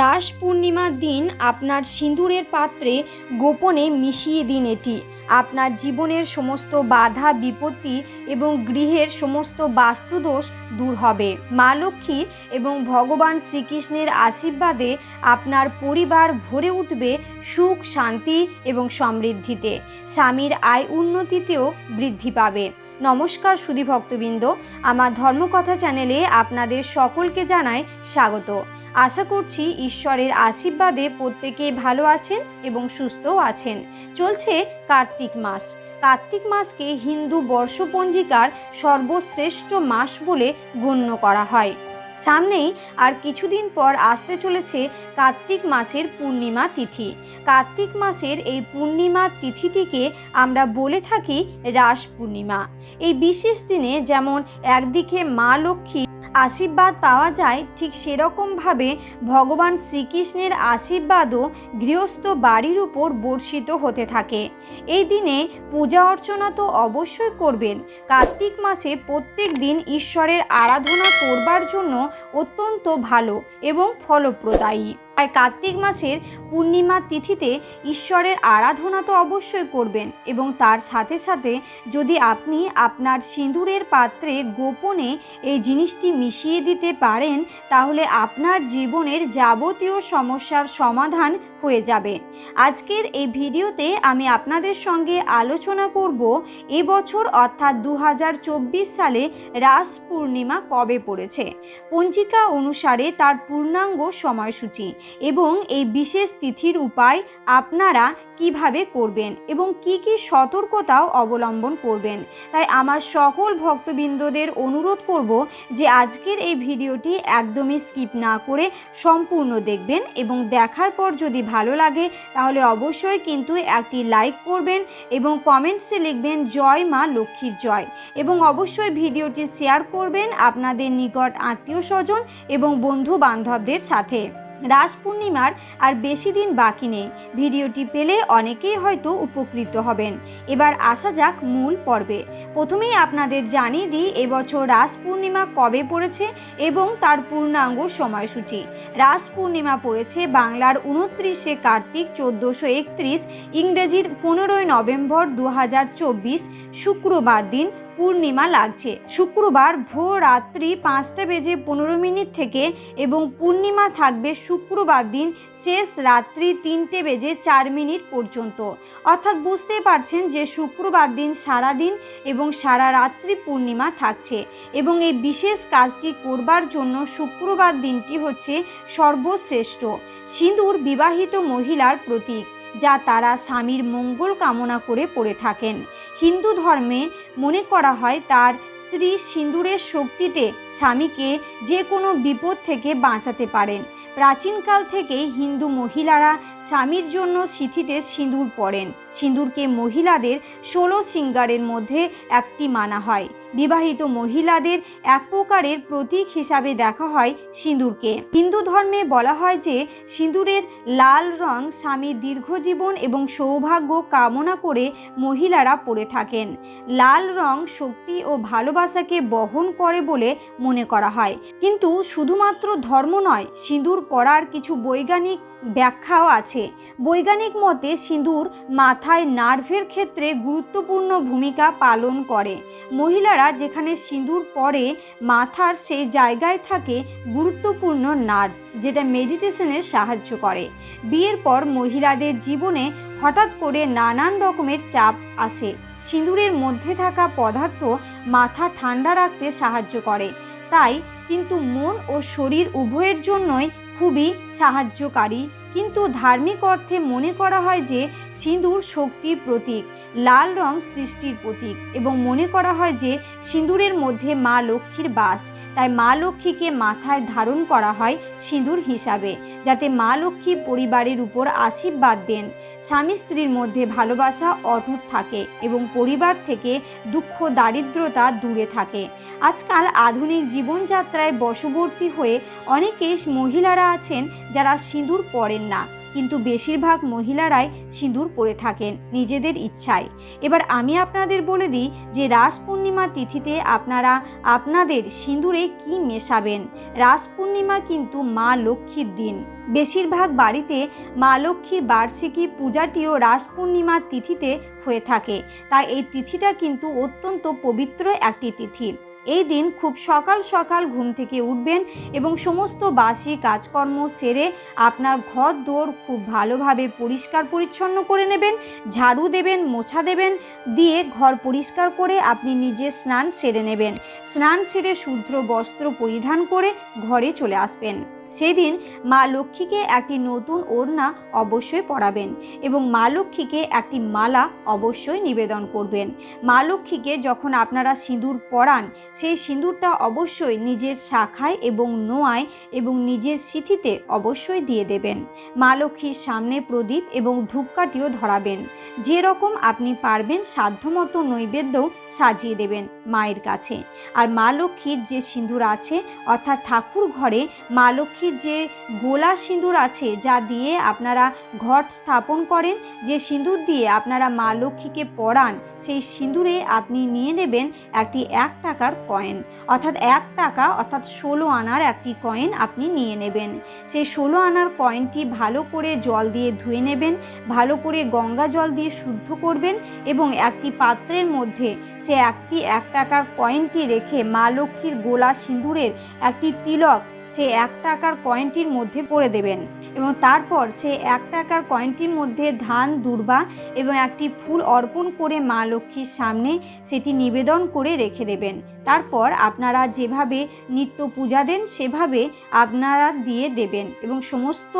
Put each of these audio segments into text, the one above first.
রাস পূর্ণিমার দিন আপনার সিঁদুরের পাত্রে গোপনে মিশিয়ে দিন এটি। আপনার জীবনের সমস্ত বাধা, বিপত্তি এবং গৃহের সমস্ত বাস্তুদোষ দূর হবে। মা লক্ষ্মী এবং ভগবান শ্রীকৃষ্ণের আশীর্বাদে আপনার পরিবার ভরে উঠবে সুখ, শান্তি এবং সমৃদ্ধিতে। স্বামীর আয় উন্নতিতেও বৃদ্ধি পাবে। নমস্কার সুধী ভক্তবৃন্দ আমার ধর্মকথা চ্যানেলে আপনাদের সকলকে জানাই স্বাগত। আশা করছি ঈশ্বরের আশীর্বাদে প্রত্যেকে ভালো আছেন এবং সুস্থও আছেন। চলছে কার্তিক মাস। কার্তিক মাসকে হিন্দু বর্ষপঞ্জিকার সর্বশ্রেষ্ঠ মাস বলে গণ্য করা হয়। সামনেই আর কিছুদিন পর আসতে চলেছে কার্তিক মাসের পূর্ণিমা তিথি। কার্তিক মাসের এই পূর্ণিমা তিথিটিকে আমরা বলে থাকি রাস পূর্ণিমা। এই বিশেষ দিনে যেমন একদিকে মা লক্ষ্মী আশীর্বাদ পাওয়া যায়, ঠিক সেরকমভাবে ভগবান শ্রীকৃষ্ণের আশীর্বাদও গৃহস্থ বাড়ির উপর বর্ষিত হতে থাকে। এই দিনে পূজা অর্চনা তো অবশ্যই করবেন। কার্তিক মাসে প্রত্যেক দিন ঈশ্বরের আরাধনা করবার জন্য অত্যন্ত ভালো এবং ফলপ্রদায়ী। তাই কার্তিক মাসের পূর্ণিমা তিথিতে ঈশ্বরের আরাধনা তো অবশ্যই করবেন এবং তার সাথে সাথে যদি আপনি আপনার সিঁদুরের পাত্রে গোপনে এই জিনিসটি মিশিয়ে দিতে পারেন, তাহলে আপনার জীবনের যাবতীয় সমস্যার সমাধান হয়ে যাবে। আজকের এই ভিডিওতে আমি আপনাদের সঙ্গে আলোচনা করব এবছর অর্থাৎ দু হাজার চব্বিশ সালে রাস পূর্ণিমা কবে পড়েছে। পঞ্জিকা অনুসারে তার পূর্ণাঙ্গ সময়সূচি এবং এই বিশেষ তিথির উপায় আপনারা কীভাবে করবেন এবং কি কি সতর্কতাও অবলম্বন করবেন। তাই আমার সকল ভক্তবৃন্দদের অনুরোধ করব যে আজকের এই ভিডিওটি একদমই স্কিপ না করে সম্পূর্ণ দেখবেন এবং দেখার পর যদি ভালো লাগে, তাহলে অবশ্যই কিন্তু একটি লাইক করবেন এবং কমেন্টসে লিখবেন, জয় মা লক্ষ্মীর জয়। এবং অবশ্যই ভিডিওটি শেয়ার করবেন আপনাদের নিকট আত্মীয় স্বজন এবং বন্ধু বান্ধবদের সাথে। রাস পূর্ণিমার আর বেশি দিন বাকি নেই। ভিডিওটি পেলে অনেকেই হয়তো উপকৃত হবেন। এবার আসা যাক মূল পর্বে। প্রথমেই আপনাদের জানিয়ে দিই, এবছর রাস পূর্ণিমা কবে পড়েছে এবং তার পূর্ণাঙ্গ সময়সূচি। রাস পূর্ণিমা পড়েছে বাংলার উনত্রিশে কার্তিক চোদ্দোশো একত্রিশ, ইংরেজির পনেরোই নভেম্বর দু হাজার চব্বিশ, শুক্রবার দিন পূর্ণিমা লাগছে। শুক্রবার ভোর রাত্রি পাঁচটা বেজে পনেরো মিনিট থেকে এবং পূর্ণিমা থাকবে শুক্রবার দিন শেষ রাত্রি তিনটে বেজে চার মিনিট পর্যন্ত। অর্থাৎ বুঝতে পারছেন যে শুক্রবার দিন সারা দিন এবং সারা রাত্রি পূর্ণিমা থাকছে এবং এই বিশেষ কাজটি করবার জন্য শুক্রবার দিনটি হচ্ছে সর্বশ্রেষ্ঠ। সিঁদুর বিবাহিত মহিলার প্রতীক। যা তারা স্বামীর মঙ্গল কামনা করে পড়ে থাকেন। হিন্দু ধর্মে মনে করা হয় তার স্ত্রী সিঁদুরের শক্তিতে স্বামীকে যে কোনো বিপদ থেকে বাঁচাতে পারেন। প্রাচীনকাল থেকেই হিন্দু মহিলারা স্বামীর জন্য সিথিতে সিঁদুর পরেন। সিঁদুরকে মহিলাদের ষোলো সিঙ্গারের মধ্যে একটি মানা হয়। বিবাহিত মহিলাদের এক প্রকারের প্রতীক হিসাবে দেখা হয় সিঁদুরকে। হিন্দু ধর্মে বলা হয় যে, সিঁদুরের লাল রং স্বামীর দীর্ঘজীবন এবং সৌভাগ্য কামনা করে মহিলারা পরে থাকেন। লাল রং শক্তি ও ভালোবাসাকে বহন করে বলে মনে করা হয়। কিন্তু শুধুমাত্র ধর্ম নয়, সিঁদুর পরার কিছু বৈজ্ঞানিক ব্যাখ্যাও আছে। বৈজ্ঞানিক মতে সিঁদুর মাথায় নার্ভের ক্ষেত্রে গুরুত্বপূর্ণ ভূমিকা পালন করে। মহিলারা যেখানে সিঁদুর পরে মাথার সেই জায়গায় থাকে গুরুত্বপূর্ণ নার্ভ, যেটা মেডিটেশনের সাহায্য করে। বিয়ের পর মহিলাদের জীবনে হঠাৎ করে নানান রকমের চাপ আসে। সিঁদুরের মধ্যে থাকা পদার্থ মাথা ঠান্ডা রাখতে সাহায্য করে। তাই কিন্তু মন ও শরীর উভয়ের জন্যই খুবই সাহায্যকারী। কিন্তু ধার্মিক অর্থে মনে করা হয় যে সিঁদুর শক্তির প্রতীক। লাল রং সৃষ্টির প্রতীক এবং মনে করা হয় যে সিঁদুরের মধ্যে মা লক্ষ্মীর বাস। তাই মা লক্ষ্মীকে মাথায় ধারণ করা হয় সিঁদুর হিসাবে, যাতে মা লক্ষ্মী পরিবারের উপর আশীর্বাদ দেন। স্বামী স্ত্রীর মধ্যে ভালোবাসা অটুট থাকে এবং পরিবার থেকে দুঃখ, দারিদ্রতা দূরে থাকে। আজকাল আধুনিক জীবনযাত্রায় বশবর্তী হয়ে অনেকে মহিলারা আছেন যারা সিঁদুর পরেন না। কিন্তু বেশিরভাগ মহিলারাই সিঁদুর পরে থাকেন নিজেদের ইচ্ছায়। এবার আমি আপনাদের বলে দিই যে রাস পূর্ণিমা তিথিতে আপনারা আপনাদের সিঁদুরে কি মেশাবেন। রাস পূর্ণিমা কিন্তু মা লক্ষ্মীর দিন। বেশিরভাগ বাড়িতে মা লক্ষ্মীর বার্ষিকী পূজাটিও রাস পূর্ণিমার তিথিতে হয়ে থাকে। তাই এই তিথিটা কিন্তু অত্যন্ত পবিত্র একটি তিথি। এই দিন খুব সকাল সকাল ঘুম থেকে উঠবেন এবং সমস্ত বাসি কাজকর্ম সেরে আপনার ঘর দোর খুব ভালোভাবে পরিষ্কার পরিচ্ছন্ন করে নেবেন, ঝাড়ু দেবেন, মোছা দেবেন, দিয়ে ঘর পরিষ্কার করে আপনি নিজে স্নান সেরে নেবেন। স্নান সেরে শুদ্ধ বস্ত্র পরিধান করে ঘরে চলে আসবেন। সেই দিন মা লক্ষ্মীকে একটি নতুন ওড়না অবশ্যই পরাবেন এবং মা লক্ষ্মীকে একটি মালা অবশ্যই নিবেদন করবেন। মা লক্ষ্মীকে যখন আপনারা সিঁদুর পরান, সেই সিঁদুরটা অবশ্যই নিজের শাখায় এবং নোয়ায় এবং নিজের সিথিতে অবশ্যই দিয়ে দেবেন। মা লক্ষ্মীর সামনে প্রদীপ এবং ধূপকাঠিও ধরাবেন। যেরকম আপনি পারবেন, সাধ্যমতো নৈবেদ্য সাজিয়ে দেবেন। মায়ের কাছে। আর মা লক্ষ্মীর যে সিঁদুর আছে, অর্থাৎ ঠাকুর ঘরে মা লক্ষ্মীর যে গোলা সিঁদুর আছে, যা দিয়ে আপনারা ঘট স্থাপন করেন, যে সিঁদুর দিয়ে আপনারা মা লক্ষ্মীকে পরান, সেই সিঁদুরে আপনি নিয়ে নেবেন একটি এক টাকার কয়েন। অর্থাৎ এক টাকা, অর্থাৎ ষোলো আনার একটি কয়েন আপনি নিয়ে নেবেন। সেই ষোলো আনার কয়েনটি ভালো করে জল দিয়ে ধুয়ে নেবেন, ভালো করে গঙ্গা জল দিয়ে শুদ্ধ করবেন এবং একটি পাত্রের মধ্যে সে একটি এক টাকার কয়েনটি রেখে মা লক্ষ্মীর গোলা সিঁদুরের একটি তিলক সে এক টাকার কয়েনটির মধ্যে পরে দেবেন এবং তারপর সে এক টাকার কয়েনটির মধ্যে ধান, দুর্বা এবং একটি ফুল অর্পণ করে মা লক্ষ্মীর সামনে সেটি নিবেদন করে রেখে দেবেন। তারপর আপনারা যেভাবে নিত্য পূজা দেন, সেভাবে আপনারা দিয়ে দেবেন এবং সমস্ত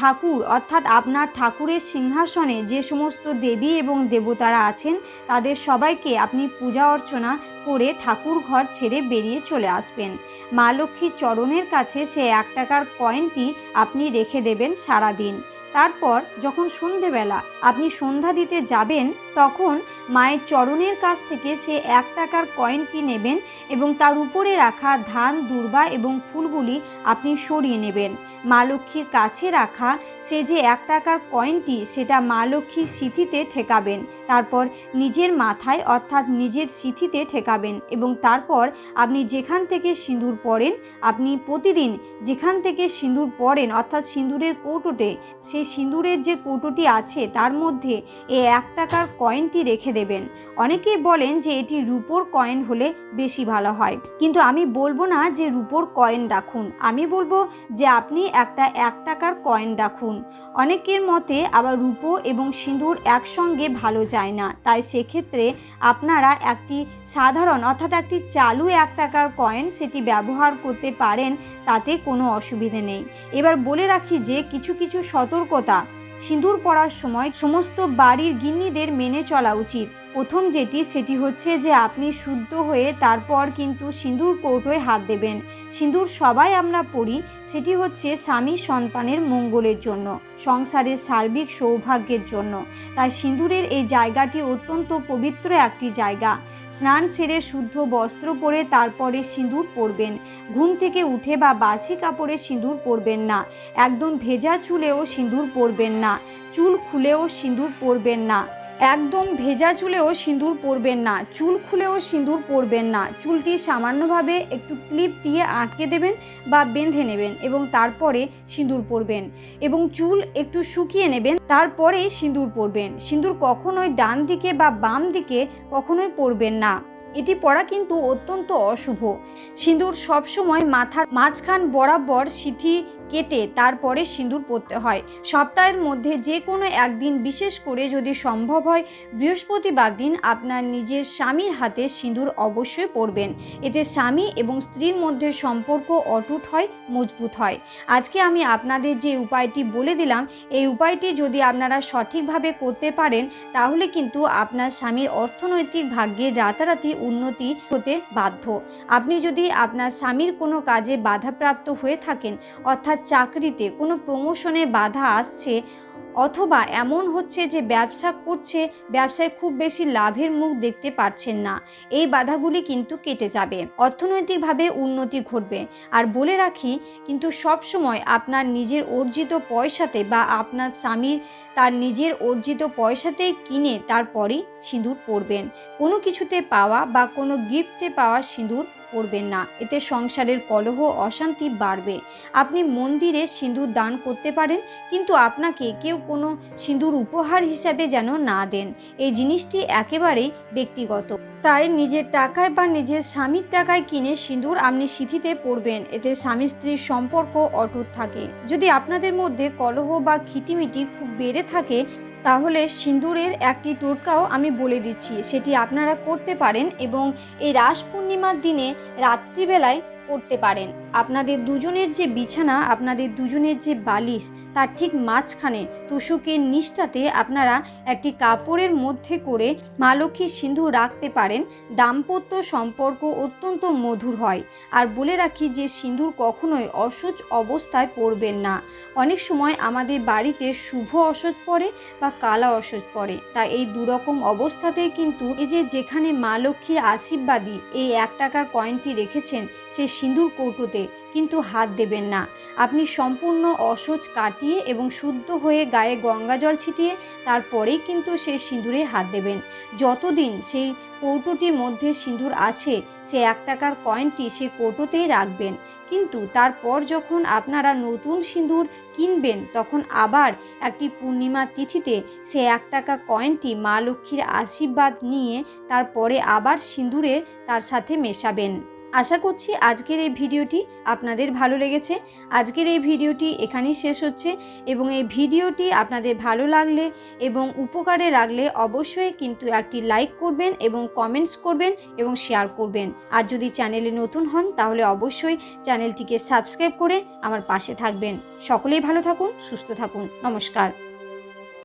ঠাকুর, অর্থাৎ আপনার ঠাকুরের সিংহাসনে যে সমস্ত দেবী এবং দেবতারা আছেন, তাদের সবাইকে আপনি পূজা অর্চনা করে ঠাকুর ঘর ছেড়ে বেরিয়ে চলে আসবেন। মা লক্ষ্মীর চরণের কাছে সে এক টাকার কয়েনটি আপনি রেখে দেবেন সারাদিন। তারপর যখন সন্ধেবেলা আপনি সন্ধ্যা দিতে যাবেন, তখন মায়ের চরণের কাছ থেকে সে এক টাকার কয়েনটি নেবেন এবং তার উপরে রাখা ধান, দুর্বা এবং ফুলগুলি আপনি সরিয়ে নেবেন। মা লক্ষ্মীর কাছে রাখা সে যে এক টাকার কয়েনটি সেটা মা লক্ষ্মীর সিথিতে ঠেকাবেন। তারপর নিজের মাথায় অর্থাৎ নিজের সিথিতে ঠেকাবেন এবং তারপর আপনি যেখান থেকে সিঁদুর পরেন, আপনি প্রতিদিন যেখান থেকে সিঁদুর পরেন, অর্থাৎ সিঁদুরের কৌটোতে, সেই সিঁদুরের যে কৌটোটি আছে তার মধ্যে এই এক টাকার কয়েনটি রেখে দেবেন। অনেকেই বলেন যে এটি রূপোর কয়েন হলে বেশি ভালো হয়। কিন্তু আমি বলব না যে রূপোর কয়েন রাখুন। আমি বলব যে আপনি একটা এক টাকার কয়েন রাখুন। অনেকের মতে আবার রূপো এবং সিঁদুর একসঙ্গে ভালো যায় না। তাই সেক্ষেত্রে আপনারা একটি সাধারণ অর্থাৎ একটি চালু এক টাকার কয়েন সেটি ব্যবহার করতে পারেন, তাতে কোনো অসুবিধে নেই। এবার বলে রাখি যে কিছু কিছু সতর্কতা। সিঁদুর পড়ার সময় সমস্ত বাড়ির গিন্নিদের মেনে চলা উচিত। প্রথম যেটি, সেটি হচ্ছে যে আপনি শুদ্ধ হয়ে তারপর কিন্তু সিঁদুর কৌটোয় হাত দেবেন। সিঁদুর সবাই আমরা পড়ি, সেটি হচ্ছে স্বামী সন্তানের মঙ্গলের জন্য, সংসারের সার্বিক সৌভাগ্যের জন্য। তাই সিঁদুরের এই জায়গাটি অত্যন্ত পবিত্র একটি জায়গা। স্নান সেরে শুদ্ধ বস্ত্র পরে তারপরে সিঁদুর পরবেন। ঘুম থেকে উঠে বা বাসি কাপড়ে সিঁদুর পরবেন না। একদম ভেজা চুলেও সিঁদুর পরবেন না। চুল খুলেও সিঁদুর পরবেন না। একদম ভেজা চুলেও সিঁদুর পরবেন না, চুল খুলেও সিঁদুর পরবেন না। চুলটি সামান্যভাবে একটু ক্লিপ দিয়ে আটকে দেবেন বা বেঁধে নেবেন এবং তারপরে সিঁদুর পরবেন এবং চুল একটু শুকিয়ে নেবেন তারপরে সিঁদুর পরবেন। সিঁদুর কখনোই ডান দিকে বা বাম দিকে কখনোই পরবেন না। এটি পরা কিন্তু অত্যন্ত অশুভ। সিঁদুর সবসময় মাথার মাঝখান বরাবর সিথি কেটে তারপরে সিঁদুর পরতে হয়। সপ্তাহের মধ্যে যে কোনো একদিন বিশেষ করে যদি সম্ভব হয়, বৃহস্পতিবার দিন আপনার নিজের স্বামীর হাতে সিঁদুর অবশ্যই পরবেন। এতে স্বামী এবং স্ত্রীর মধ্যে সম্পর্ক অটুট হয়, মজবুত হয়। আজকে আমি আপনাদের যে উপায়টি বলে দিলাম, এই উপায়টি যদি আপনারা সঠিকভাবে করতে পারেন, তাহলে কিন্তু আপনার স্বামীর অর্থনৈতিক ভাগ্যের রাতারাতি উন্নতি হতে বাধ্য। আপনি যদি আপনার স্বামীর কোনো কাজে বাধাপ্রাপ্ত হয়ে থাকেন, অর্থাৎ চাকরিতে কোনো প্রমোশনে বাধা আসছে অথবা এমন হচ্ছে যে ব্যবসা করছে, ব্যবসায় খুব বেশি লাভের মুখ দেখতে পারছেন না। এই বাধাগুলি কিন্তু কেটে যাবে। অর্থনৈতিকভাবে উন্নতি ঘটবে। আর বলে রাখি, কিন্তু সব সময় আপনার নিজের অর্জিত পয়সাতে বা আপনার স্বামীর তার নিজের অর্জিত পয়সাতেই কিনে তারপরই সিঁদুর পরবেন। কোনো কিছুতে পাওয়া বা কোনো গিফটে পাওয়া সিঁদুর পরবেন না। এতে সংসারের কলহ, অশান্তি বাড়বে। আপনি মন্দিরে সিঁদুর দান করতে পারেন, কিন্তু আপনাকে কেউ কোনো সিঁদুর উপহার হিসাবে যেন না দেন। এই জিনিসটি একেবারেই ব্যক্তিগত। তাই নিজের টাকায় বা নিজের স্বামীর টাকায় কিনে সিঁদুর আপনি সিঁথিতে পড়বেন। এতে স্বামী স্ত্রীর সম্পর্ক অটুট থাকে। যদি আপনাদের মধ্যে কলহ বা খিটিমিটি খুব বেড়ে থাকে তাহলে সিঁদুরের একটি টোটকাও আমি বলে দিচ্ছি। সেটি আপনারা করতে পারেন এবং এই রাস পূর্ণিমার দিনে রাত্রিবেলায় করতে পারেন। আপনাদের দুজনের যে বিছানা, আপনাদের দুজনের যে বালিশ, তার ঠিক মাঝখানে তুষুকের নিষ্ঠাতে আপনারা একটি কাপড়ের মধ্যে করে মা লক্ষ্মীর সিঁদুর রাখতে পারেন। দাম্পত্য সম্পর্ক অত্যন্ত মধুর হয়। আর বলে রাখি যে সিঁদুর কখনোই অসুচ অবস্থায় পড়বেন না। অনেক সময় আমাদের বাড়িতে শুভ অসুচ পড়ে বা কালা অসুচ পড়ে। তা এই দুরকম অবস্থাতেই কিন্তু এই যে যেখানে মা লক্ষ্মীর আশীর্বাদী এই এক টাকার কয়েনটি রেখেছেন, সে সিঁদুর কৌটোতে কিন্তু হাত দেবেন না। আপনি সম্পূর্ণ অসোচ কাটিয়ে এবং শুদ্ধ হয়ে গায়ে গঙ্গা জল ছিটিয়ে তারপরেই কিন্তু সেই সিঁদুরে হাত দেবেন। যতদিন সেই কৌটোটির মধ্যে সিঁদুর আছে, সে এক টাকার কয়েনটি সে কৌটোতেই রাখবেন। কিন্তু তারপর যখন আপনারা নতুন সিঁদুর কিনবেন, তখন আবার একটি পূর্ণিমা তিথিতে সে এক টাকা কয়েনটি মা লক্ষ্মীর আশীর্বাদ নিয়ে তারপরে আবার সিঁদুরে তার সাথে মেশাবেন। আশা করছি আজকের এই ভিডিওটি আপনাদের ভালো লেগেছে। আজকের এই ভিডিওটি এখানেই শেষ হচ্ছে এবং এই ভিডিওটি আপনাদের ভালো লাগলে এবং উপকারে লাগলে অবশ্যই কিন্তু একটি লাইক করবেন এবং কমেন্টস করবেন এবং শেয়ার করবেন। আর যদি চ্যানেলে নতুন হন তাহলে অবশ্যই চ্যানেলটিকে সাবস্ক্রাইব করে আমার পাশে থাকবেন। সকলেই ভালো থাকুন, সুস্থ থাকুন। নমস্কার।